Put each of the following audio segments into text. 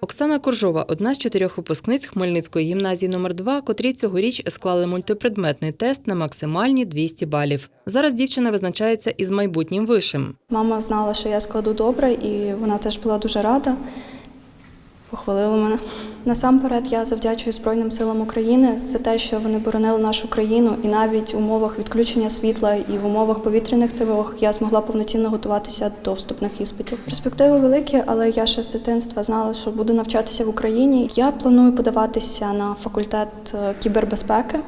Оксана Коржова одна з чотирьох випускниць Хмельницької гімназії номер 2 котрі цьогоріч склали мультипредметний тест на максимальні 200 балів. Зараз дівчина визначається із майбутнім вишим. Мама знала, що я складу добре, і вона теж була дуже рада. Похвалила мене. Насамперед, я завдячую Збройним силам України за те, що вони боронили нашу країну, і навіть в умовах відключення світла і в умовах повітряних тривог я змогла повноцінно готуватися до вступних іспитів. Перспективи великі, але я ще з дитинства знала, що буду навчатися в Україні. Я планую подаватися на факультет е, кібербезпеки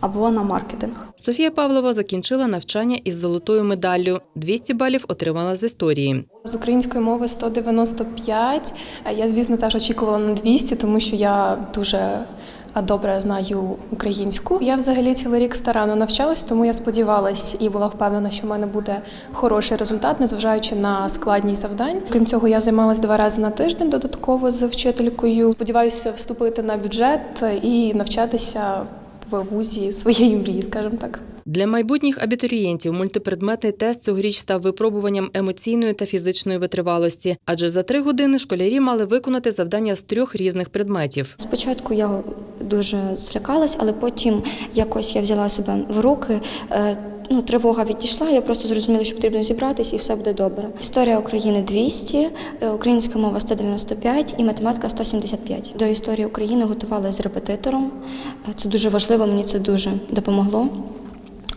або на маркетинг. Софія Павлова закінчила навчання із золотою медаллю. 200 балів отримала з історії. З української мови 195. Е, Я, звісно, теж очікувала на 200, тому що я дуже добре знаю українську. Я взагалі цілий рік старанно навчалась, тому я сподівалась і була впевнена, що в мене буде хороший результат, незважаючи на складність завдань. Крім цього, я займалась два рази на тиждень додатково з вчителькою. Сподіваюся вступити на бюджет і навчатися в вузі своєї мрії, скажімо так. Для майбутніх абітурієнтів мультипредметний тест цьогоріч став випробуванням емоційної та фізичної витривалості, адже за три години школярі мали виконати завдання з трьох різних предметів. Спочатку я дуже злякалась, але потім якось я взяла себе в руки. Ну, тривога відійшла, я просто зрозуміла, що потрібно зібратись і все буде добре. Історія України 200, е, українська мова 195 і математика 175. До історії України готувалася з репетитором. Е, Це дуже важливо, мені це дуже допомогло.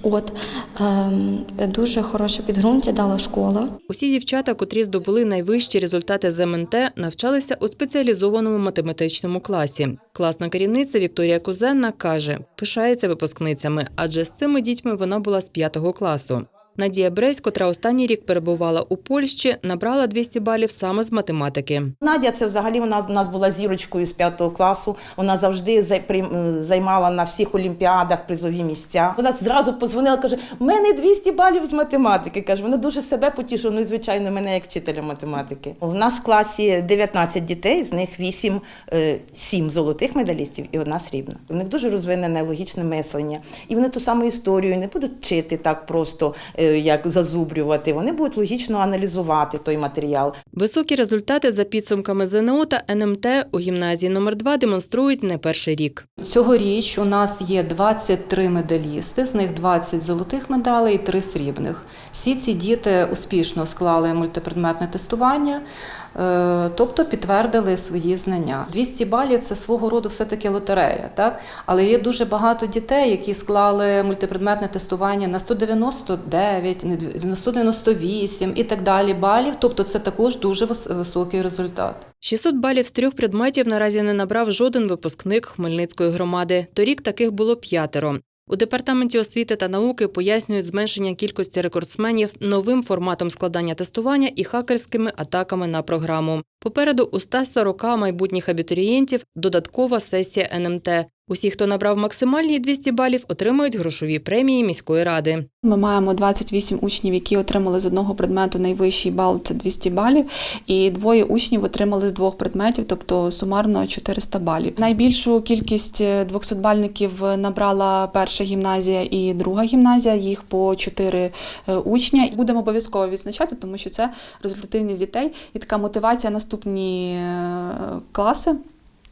От ем, дуже хороше підґрунтя дала школа. Усі дівчата, котрі здобули найвищі результати з МНТ, навчалися у спеціалізованому математичному класі. Класна керівниця Вікторія Кузенна каже, пишається випускницями, адже з цими дітьми вона була з п'ятого класу. Надія Брейсь, котра останній рік перебувала у Польщі, набрала 200 балів саме з математики. Надя, це взагалі вона у нас була зірочкою з п'ятого класу. Вона завжди зай- займала на всіх олімпіадах призові місця. Вона зразу подзвонила, каже: у мене 200 балів з математики. каже, вона дуже себе потішила. Ну і звичайно, мене як вчителя математики. У нас в класі 19 дітей, з них 8, 7 золотих медалістів і одна срібна. У них дуже розвинене логічне мислення. І вони ту саму історію не будуть вчити так просто, е, як зазубрювати. Вони будуть логічно аналізувати той матеріал. Високі результати за підсумками ЗНО та НМТ у гімназії номер 2 демонструють не перший рік. Цьогоріч у нас є 23 медалісти, з них 20 золотих медалей і 3 срібних. Всі ці діти успішно склали мультипредметне тестування, тобто підтвердили свої знання. 200 балів це свого роду все-таки лотерея, так? але є дуже багато дітей, які склали мультипредметне тестування на 199, на 198 і так далі балів. Тобто це також дуже високий результат. 600 балів з трьох предметів наразі не набрав жоден випускник Хмельницької громади. Торік таких було п'ятеро. У департаменті освіти та науки пояснюють зменшення кількості рекордсменів новим форматом складання тестування і хакерськими атаками на програму. Попереду у 140 майбутніх абітурієнтів додаткова сесія НМТ. Усі, хто набрав максимальні 200 балів, отримують грошові премії міської ради. Ми маємо 28 учнів, які отримали з одного предмету найвищий бал це 200 балів, і двоє учнів отримали з двох предметів, тобто сумарно 400 балів. Найбільшу кількість 200-бальників набрала перша гімназія і друга гімназія. Їх по 4 е, учня. Будемо обов'язково відзначати, тому що це результативність дітей і така мотивація наступні е, класи.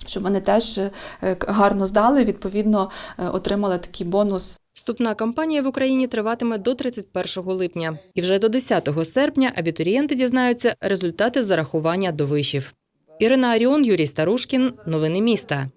Щоб вони теж е, гарно здали, відповідно е, отримали такий бонус Вступна кампанія в Україні триватиме до 31 липня. І вже до 10 серпня абітурієнти дізнаються результати зарахування до вишів. Ірина Аріон, Юрій Старушкін. Новини міста.